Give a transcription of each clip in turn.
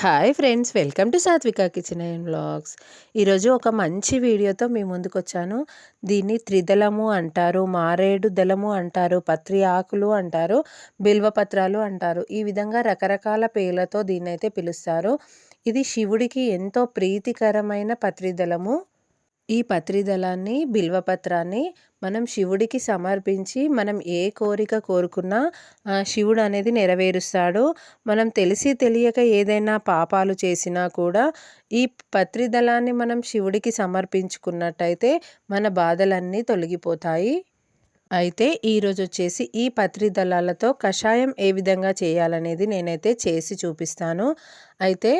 Hi friends welcome to Satvika kitchen and blogs ఈరోజు ఒక మంచి వీడియోతో మీ ముందుకు వచ్చాను దీన్ని త్రిదళము అంటారు మారేడు దళము అంటారు పత్రి ఆకులు అంటారు బిల్వపత్రాలు అంటారు. ఈ విధంగా రకరకాల పేర్లతో దీన్ని అయితే పిలుస్తారు. ఇది శివుడికి ఎంతో ప్రీతికరమైన పత్రిదళము ఈ పత్రిదళాన్ని బిల్వపత్రాన్ని మనం శివుడికి సమర్పించి మనం ఏ కోరిక కోరుకున్నా శివుడు అనేది నెరవేరుస్తాడు. మనం తెలిసి తెలియక ఏదైనా పాపాలు చేసినా కూడా ఈ పత్రిదళాన్ని మనం శివుడికి సమర్పించుకున్నట్టయితే మన బాధలన్నీ తొలగిపోతాయి. అయితే ఈరోజు వచ్చేసి ఈ పత్రి దళాలతో కషాయం ఏ విధంగా చేయాలనేది నేనైతే చేసి చూపిస్తాను. అయితే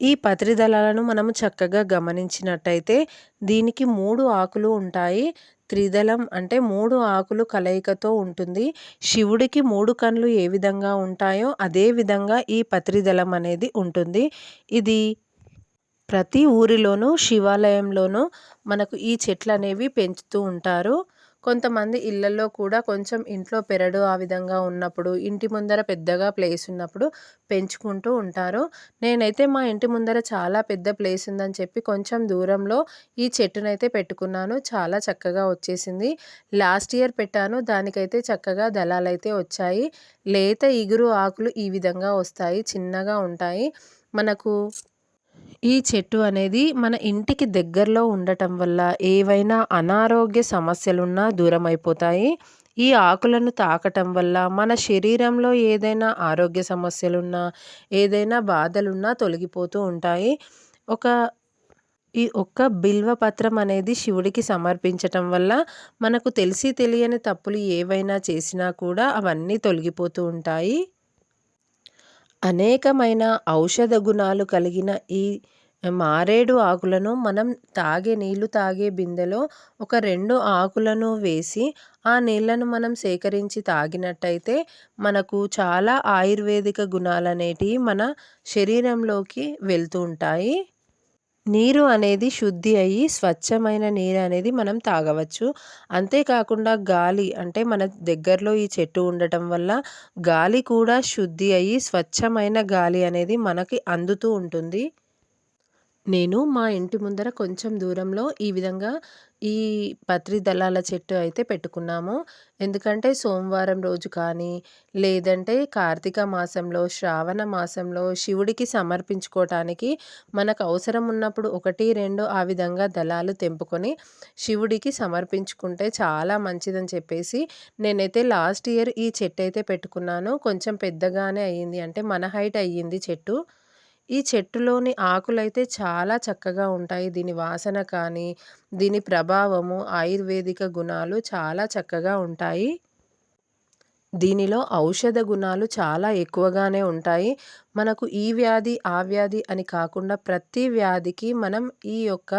ఈ పత్రిదళాలను మనము చక్కగా గమనించినట్టయితే దీనికి మూడు ఆకులు ఉంటాయి. త్రిదళం అంటే మూడు ఆకులు కలయికతో ఉంటుంది. శివుడికి మూడు కళ్ళు ఏ విధంగా ఉంటాయో అదే విధంగా ఈ పత్రిదళం అనేది ఉంటుంది. ఇది ప్రతి ఊరిలోనూ శివాలయంలోనూ మనకు ఈ చెట్లు అనేవి పెంచుతూ ఉంటారు. కొంతమంది ఇళ్ళల్లో కూడా కొంచెం ఇంట్లో పెరడు ఆ విధంగా ఉన్నప్పుడు ఇంటి ముందర పెద్దగా ప్లేస్ ఉన్నప్పుడు పెంచుకుంటూ ఉంటారు. నేనైతే మా ఇంటి ముందర చాలా పెద్ద ప్లేస్ ఉందని చెప్పి కొంచెం దూరంలో ఈ చెట్టునైతే పెట్టుకున్నాను. చాలా చక్కగా వచ్చేసింది. లాస్ట్ ఇయర్ పెట్టాను. దానికైతే చక్కగా దళాలైతే వచ్చాయి. లేత ఇగురు ఆకులు ఈ విధంగా వస్తాయి. చిన్నగా ఉంటాయి. మనకు ఈ చెట్టు అనేది మన ఇంటికి దగ్గరలో ఉండటం వల్ల ఏవైనా అనారోగ్య సమస్యలున్నా దూరం అయిపోతాయి ఈ ఆకులను తాకటం వల్ల మన శరీరంలో ఏదైనా ఆరోగ్య సమస్యలున్నా ఏదైనా బాధలున్నా తొలగిపోతూ ఉంటాయి. ఒక ఈ ఒక్క బిల్వపత్రం అనేది శివుడికి సమర్పించటం వల్ల మనకు తెలిసి తెలియని తప్పులు ఏవైనా చేసినా కూడా అవన్నీ తొలగిపోతూ ఉంటాయి. అనేకమైన ఔషధ గుణాలు కలిగిన ఈ మారేడు ఆకులను మనం తాగే నీళ్ళు తాగే బిందెలో ఒక రెండు ఆకులను వేసి ఆ నీళ్ళను మనం సేకరించి తాగినట్టయితే మనకు చాలా ఆయుర్వేదిక గుణాలు అనేటివి మన శరీరంలోకి వెళ్తూ ఉంటాయి. నీరు అనేది శుద్ధి అయ్యి స్వచ్ఛమైన నీరు అనేది మనం తాగవచ్చు. అంతేకాకుండా గాలి అంటే మన దగ్గరలో ఈ చెట్టు ఉండటం వల్ల గాలి కూడా శుద్ధి అయ్యి స్వచ్ఛమైన గాలి అనేది మనకి అందుతూ ఉంటుంది. నేను మా ఇంటి ముందర కొంచెం దూరంలో ఈ విధంగా ఈ పత్రి దళాల చెట్టు అయితే పెట్టుకున్నాము. ఎందుకంటే సోమవారం రోజు కానీ లేదంటే కార్తీక మాసంలో శ్రావణ మాసంలో శివుడికి సమర్పించుకోవటానికి మనకు అవసరం ఉన్నప్పుడు ఒకటి రెండు ఆ విధంగా దళాలు తెంపుకొని శివుడికి సమర్పించుకుంటే చాలా మంచిదని చెప్పేసి నేనైతే లాస్ట్ ఇయర్ ఈ చెట్టు అయితే పెట్టుకున్నాను. కొంచెం పెద్దగానే అయ్యింది అంటే మన హైట్ అయ్యింది చెట్టు. ఈ చెట్టులోని ఆకులైతే చాలా చక్కగా ఉంటాయి. దీని వాసన కానీ దీని ప్రభావము ఆయుర్వేదిక గుణాలు చాలా చక్కగా ఉంటాయి. దీనిలో ఔషధ గుణాలు చాలా ఎక్కువగానే ఉంటాయి. మనకు ఈ వ్యాధి ఆ వ్యాధి అని కాకుండా ప్రతి వ్యాధికి మనం ఈ యొక్క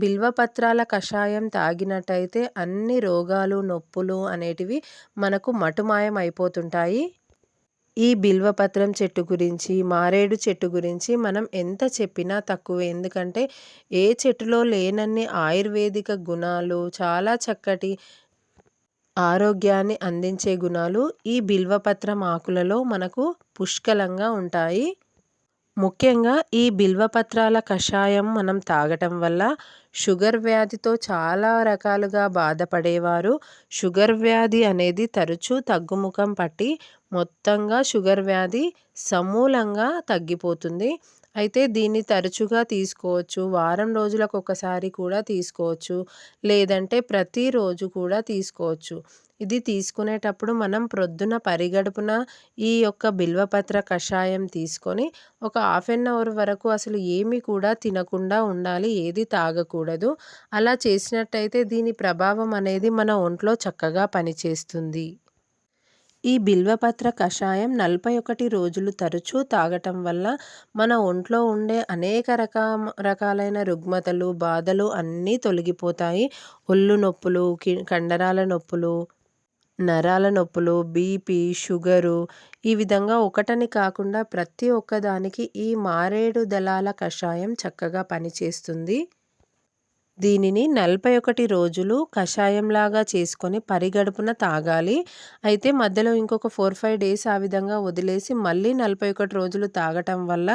బిల్వపత్రాల కషాయం తాగినట్టయితే అన్ని రోగాలు నొప్పులు అనేటివి మనకు మటుమాయం అయిపోతుంటాయి ఈ బిల్వపత్రం చెట్టు గురించి మారేడు చెట్టు గురించి మనం ఎంత చెప్పినా తక్కువే. ఎందుకంటే ఏ చెట్టులో లేనన్ని ఆయుర్వేదిక గుణాలు చాలా చక్కటి ఆరోగ్యాన్ని అందించే గుణాలు ఈ బిల్వపత్రం ఆకులలో మనకు పుష్కలంగా ఉంటాయి. ముఖ్యంగా ఈ బిల్వపత్రాల కషాయం మనం తాగటం వల్ల షుగర్ వ్యాధితో చాలా రకాలుగా బాధపడేవారు. షుగర్ వ్యాధి అనేది తరచూ తగ్గుముఖం పట్టి మొత్తంగా షుగర్ వ్యాధి సమూలంగా తగ్గిపోతుంది. అయితే దీన్ని తరచుగా తీసుకోవచ్చు. వారం రోజులకు ఒకసారి కూడా తీసుకోవచ్చు. లేదంటే ప్రతిరోజు కూడా తీసుకోవచ్చు. ఇది తీసుకునేటప్పుడు మనం ప్రొద్దున పరిగడుపున ఈ యొక్క బిల్వపత్ర కషాయం తీసుకొని ఒక హాఫ్ అన్ అవర్ వరకు అసలు ఏమి కూడా తినకుండా ఉండాలి. ఏది తాగకూడదు. అలా చేసినట్టయితే దీని ప్రభావం అనేది మన ఒంట్లో చక్కగా పనిచేస్తుంది. ఈ బిల్వపత్ర కషాయం నలభై ఒకటి రోజులు తరచూ తాగటం వల్ల మన ఒంట్లో ఉండే అనేక రకా రకాలైన రుగ్మతలు బాధలు అన్నీ తొలగిపోతాయి. ఒళ్ళు నొప్పులు కండరాల నొప్పులు నరాల నొప్పులు బీపీ షుగరు ఈ విధంగా ఒకటని కాకుండా ప్రతి ఒక్కదానికి ఈ మారేడు దళాల కషాయం చక్కగా పనిచేస్తుంది. దీనిని నలభై ఒకటి రోజులు కషాయంలాగా చేసుకొని పరిగడుపున తాగాలి. అయితే మధ్యలో ఇంకొక ఫోర్ ఫైవ్ డేస్ ఆ విధంగా వదిలేసి మళ్ళీ నలభై ఒకటి రోజులు తాగటం వల్ల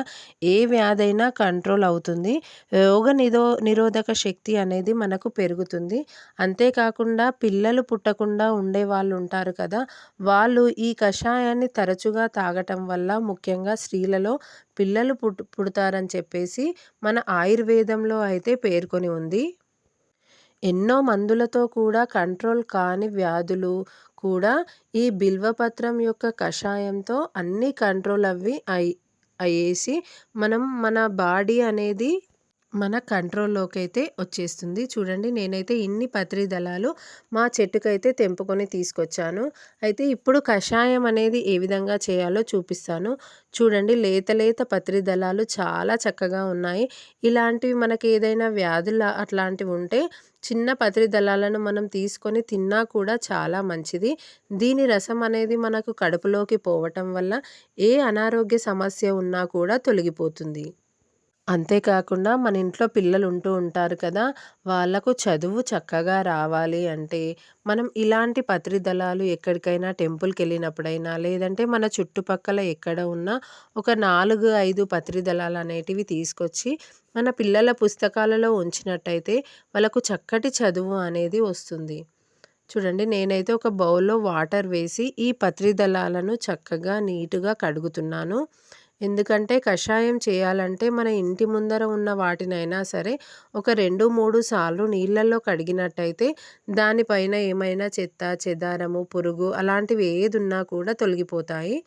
ఏ వ్యాధైనా కంట్రోల్ అవుతుంది. రోగ నిరో నిరోధక శక్తి అనేది మనకు పెరుగుతుంది. అంతేకాకుండా పిల్లలు పుట్టకుండా ఉండే వాళ్ళు ఉంటారు కదా వాళ్ళు ఈ కషాయాన్ని తరచుగా తాగటం వల్ల ముఖ్యంగా స్త్రీలలో పిల్లలు పుట్టు పుడతారని చెప్పేసి మన ఆయుర్వేదంలో అయితే పేర్కొని ఉంది. ఎన్నో మందులతో కూడా కంట్రోల్ కాని వ్యాధులు కూడా ఈ బిల్వపత్రం యొక్క కషాయంతో అన్నీ కంట్రోల్ అవి అయ్యేసి మనం మన బాడీ అనేది మన కంట్రోల్లోకి అయితే వచ్చేస్తుంది. చూడండి నేనైతే ఇన్ని పత్రి దళాలు మా చెట్టుకైతే తెంపుకొని తీసుకొచ్చాను. అయితే ఇప్పుడు కషాయం అనేది ఏ విధంగా చేయాలో చూపిస్తాను. చూడండి లేత లేత పత్రి దళాలు చాలా చక్కగా ఉన్నాయి. ఇలాంటివి మనకి ఏదైనా వ్యాధులు అట్లాంటివి ఉంటే చిన్న పత్రి దళాలను మనం తీసుకొని తిన్నా కూడా చాలా మంచిది. దీని రసం అనేది మనకు కడుపులోకి పోవటం వల్ల ఏ అనారోగ్య సమస్య ఉన్నా కూడా తొలగిపోతుంది. అంతేకాకుండా మన ఇంట్లో పిల్లలు ఉంటూ ఉంటారు కదా వాళ్ళకు చదువు చక్కగా రావాలి అంటే మనం ఇలాంటి పత్రిదళాలు ఎక్కడికైనా టెంపుల్కి వెళ్ళినప్పుడైనా లేదంటే మన చుట్టుపక్కల ఎక్కడ ఉన్నా ఒక నాలుగు ఐదు పత్రిదళాలు అనేటివి తీసుకొచ్చి మన పిల్లల పుస్తకాలలో ఉంచినట్టయితే వాళ్ళకు చక్కటి చదువు అనేది వస్తుంది. చూడండి నేనైతే ఒక బౌల్లో వాటర్ వేసి ఈ పత్రి దళాలను చక్కగా నీటుగా కడుగుతున్నాను. ఎందుకంటే కషాయం చేయాలంటే మన ఇంటి ముందర ఉన్న వాటినైనా సరే ఒక రెండు మూడు సార్లు నీళ్ళల్లో కడిగినట్టయితే దానిపైన ఏమైనా చెత్త చెదారము పురుగు అలాంటివి ఏది ఉన్నా కూడా తొలగిపోతాయి.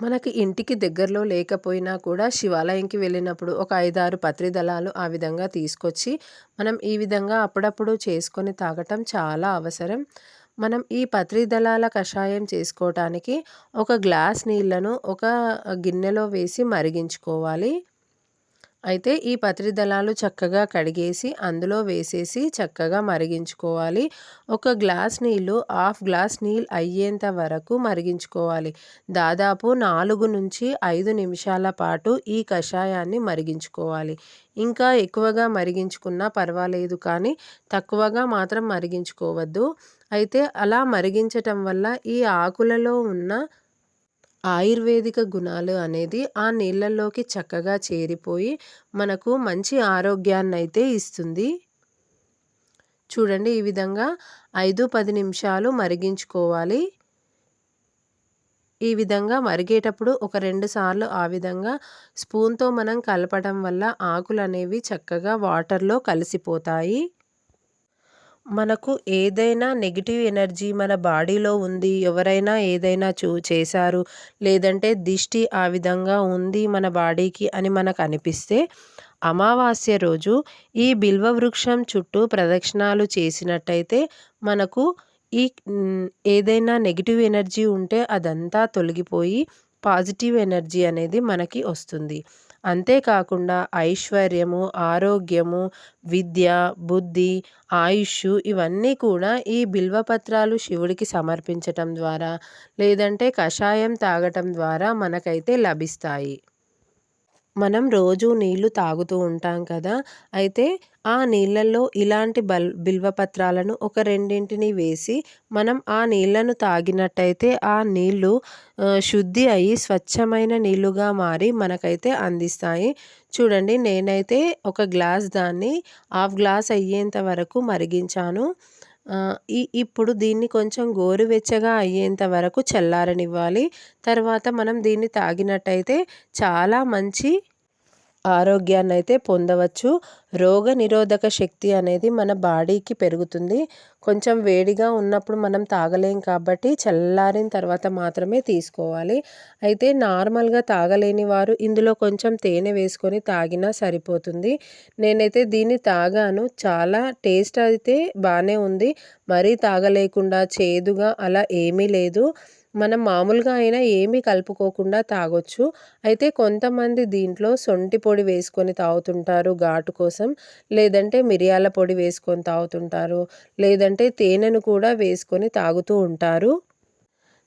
మనకి ఇంటికి దగ్గరలో లేకపోయినా కూడా శివాలయంకి వెళ్ళినప్పుడు ఒక ఐదారు పత్రి దళాలు ఆ విధంగా తీసుకొచ్చి మనం ఈ విధంగా అప్పుడప్పుడు చేసుకొని తాగటం చాలా అవసరం. మనం ఈ పత్రి దళాల కషాయం చేసుకోవటానికి ఒక గ్లాస్ నీళ్ళను ఒక గిన్నెలో వేసి మరిగించుకోవాలి. అయితే ఈ పత్రి దళాలు చక్కగా కడిగేసి అందులో వేసేసి చక్కగా మరిగించుకోవాలి. ఒక గ్లాస్ నీళ్ళు హాఫ్ గ్లాస్ నీళ్ళు అయ్యేంత వరకు మరిగించుకోవాలి. దాదాపు నాలుగు నుంచి ఐదు నిమిషాల పాటు ఈ కషాయాన్ని మరిగించుకోవాలి. ఇంకా ఎక్కువగా మరిగించుకున్నా పర్వాలేదు కానీ తక్కువగా మాత్రం మరిగించుకోవద్దు. అయితే అలా మరిగించటం వల్ల ఈ ఆకులలో ఉన్న ఆయుర్వేదిక గుణాలు అనేది ఆ నీళ్ళల్లోకి చక్కగా చేరిపోయి మనకు మంచి ఆరోగ్యాన్ని అయితే ఇస్తుంది. చూడండి ఈ విధంగా ఐదు పది నిమిషాలు మరిగించుకోవాలి. ఈ విధంగా మరిగేటప్పుడు ఒక రెండు సార్లు ఆ విధంగా స్పూన్తో మనం కలపడం వల్ల ఆకులు అనేవి చక్కగా వాటర్లో కలిసిపోతాయి. మనకు ఏదైనా నెగిటివ్ ఎనర్జీ మన బాడీలో ఉంది ఎవరైనా ఏదైనా చూ చేశారు లేదంటే దిష్టి ఆ విధంగా ఉంది మన బాడీకి అని మనకు అనిపిస్తే అమావాస్య రోజు ఈ బిల్వ వృక్షం చుట్టూ ప్రదక్షిణాలు చేసినట్టయితే మనకు ఈ ఏదైనా నెగిటివ్ ఎనర్జీ ఉంటే అదంతా తొలగిపోయి పాజిటివ్ ఎనర్జీ అనేది మనకి వస్తుంది. అంతేకాకుండా ఐశ్వర్యము ఆరోగ్యము విద్య బుద్ధి ఆయుష్ ఇవన్నీ కూడా ఈ బిల్వపత్రాలు శివుడికి సమర్పించటం ద్వారా లేదంటే కషాయం తాగటం ద్వారా మనకైతే లభిస్తాయి. మనం రోజు నీళ్ళు తాగుతూ ఉంటాం కదా! అయితే ఆ నీళ్ళల్లో ఇలాంటి బల్ బిల్వపత్రాలను ఒక రెండింటిని వేసి మనం ఆ నీళ్ళను తాగినట్టయితే ఆ నీళ్ళు శుద్ధి అయ్యి స్వచ్ఛమైన నీళ్ళుగా మారి మనకైతే అందిస్తాయి. చూడండి నేనైతే ఒక గ్లాస్ దాన్ని హాఫ్ గ్లాస్ అయ్యేంత వరకు మరిగించాను. ఈ ఇప్పుడు దీన్ని కొంచెం గోరువెచ్చగా అయ్యేంత వరకు చల్లారనివ్వాలి. తర్వాత మనం దీన్ని తాగినట్టయితే చాలా మంచి ఆరోగ్యాన్ని అయితే పొందవచ్చు. రోగ నిరోధక శక్తి అనేది మన బాడీకి పెరుగుతుంది. కొంచెం వేడిగా ఉన్నప్పుడు మనం తాగలేం కాబట్టి చల్లారిన తర్వాత మాత్రమే తీసుకోవాలి. అయితే నార్మల్గా తాగలేని వారు ఇందులో కొంచెం తేనె వేసుకొని తాగినా సరిపోతుంది. నేనైతే దీన్ని తాగాను. చాలా టేస్ట్ అయితే బాగానే ఉంది. మరీ తాగలేకుండా చేదుగా అలా ఏమీ లేదు. మనం మామూలుగా అయినా ఏమీ కలుపుకోకుండా తాగొచ్చు. అయితే కొంతమంది దీంట్లో సొంటి పొడి వేసుకొని తాగుతుంటారు ఘాటు కోసం. లేదంటే మిరియాల పొడి వేసుకొని తాగుతుంటారు. లేదంటే తేనెను కూడా వేసుకొని తాగుతూ ఉంటారు.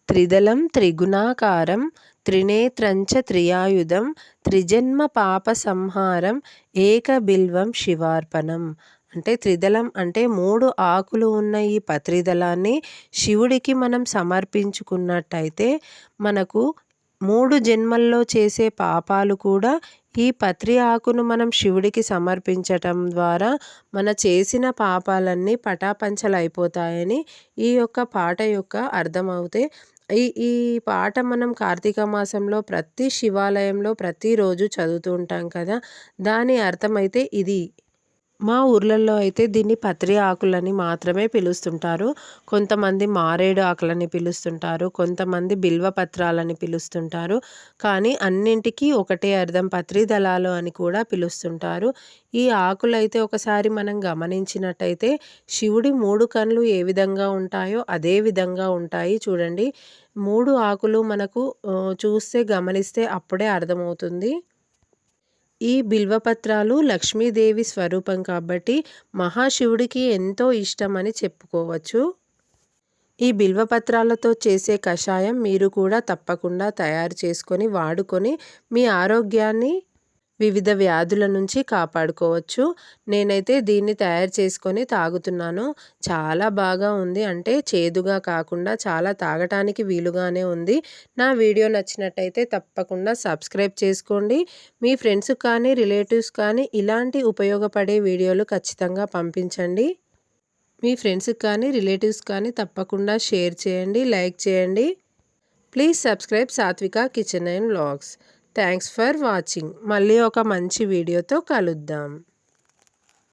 త్రిదళం త్రిగుణాకారం త్రినేత్రంచ త్రియాయుధం త్రిజన్మ పాప సంహారం ఏకబిల్వం శివార్పణం. అంటే త్రిదళం అంటే మూడు ఆకులు ఉన్న ఈ పత్రిదళాన్ని శివుడికి మనం సమర్పించుకున్నట్టయితే మనకు మూడు జన్మల్లో చేసే పాపాలు కూడా ఈ పత్రి ఆకును మనం శివుడికి సమర్పించటం ద్వారా మన చేసిన పాపాలన్నీ పటాపంచలైపోతాయని ఈ యొక్క పాట యొక్క అర్థమవుతే ఈ ఈ పాట మనం కార్తీక మాసంలో ప్రతి శివాలయంలో ప్రతిరోజు చదువుతూ ఉంటాం కదా దాని అర్థమైతే ఇది. మా ఊర్లలో అయితే దీన్ని పత్రి ఆకులని మాత్రమే పిలుస్తుంటారు. కొంతమంది మారేడు ఆకులని పిలుస్తుంటారు. కొంతమంది బిల్వ పత్రాలని పిలుస్తుంటారు. కానీ అన్నింటికీ ఒకటే అర్థం పత్రి దళాలు అని కూడా పిలుస్తుంటారు. ఈ ఆకులు అయితే ఒకసారి మనం గమనించినట్టయితే శివుడి మూడు కళ్ళు ఏ విధంగా ఉంటాయో అదే విధంగా ఉంటాయి చూడండి. మూడు ఆకులు మనకు చూస్తే గమనిస్తే అప్పుడే అర్థమవుతుంది. ఈ బిల్వపత్రాలు లక్ష్మీదేవి స్వరూపం కాబట్టి మహాశివుడికి ఎంతో ఇష్టమని చెప్పుకోవచ్చు. ఈ బిల్వపత్రాలతో చేసే కషాయం మీరు కూడా తప్పకుండా తయారు చేసుకొని వాడుకొని మీ ఆరోగ్యాన్ని వివిధ వ్యాధుల నుంచి కాపాడుకోవచ్చు. నేనైతే దీన్ని తయారు చేసుకొని తాగుతున్నాను. చాలా బాగా ఉంది. అంటే చేదుగా కాకుండా చాలా తాగటానికి వీలుగానే ఉంది. నా వీడియో నచ్చినట్టయితే తప్పకుండా సబ్స్క్రైబ్ చేసుకోండి. మీ ఫ్రెండ్స్ కానీ రిలేటివ్స్ కానీ ఇలాంటి ఉపయోగపడే వీడియోలు ఖచ్చితంగా పంపించండి. మీ ఫ్రెండ్స్కి కానీ రిలేటివ్స్ కానీ తప్పకుండా షేర్ చేయండి లైక్ చేయండి. Please subscribe Satvika kitchen and vlogs. Thanks for watching మళ్ళీ ఒక మంచి వీడియోతో కలుద్దాం.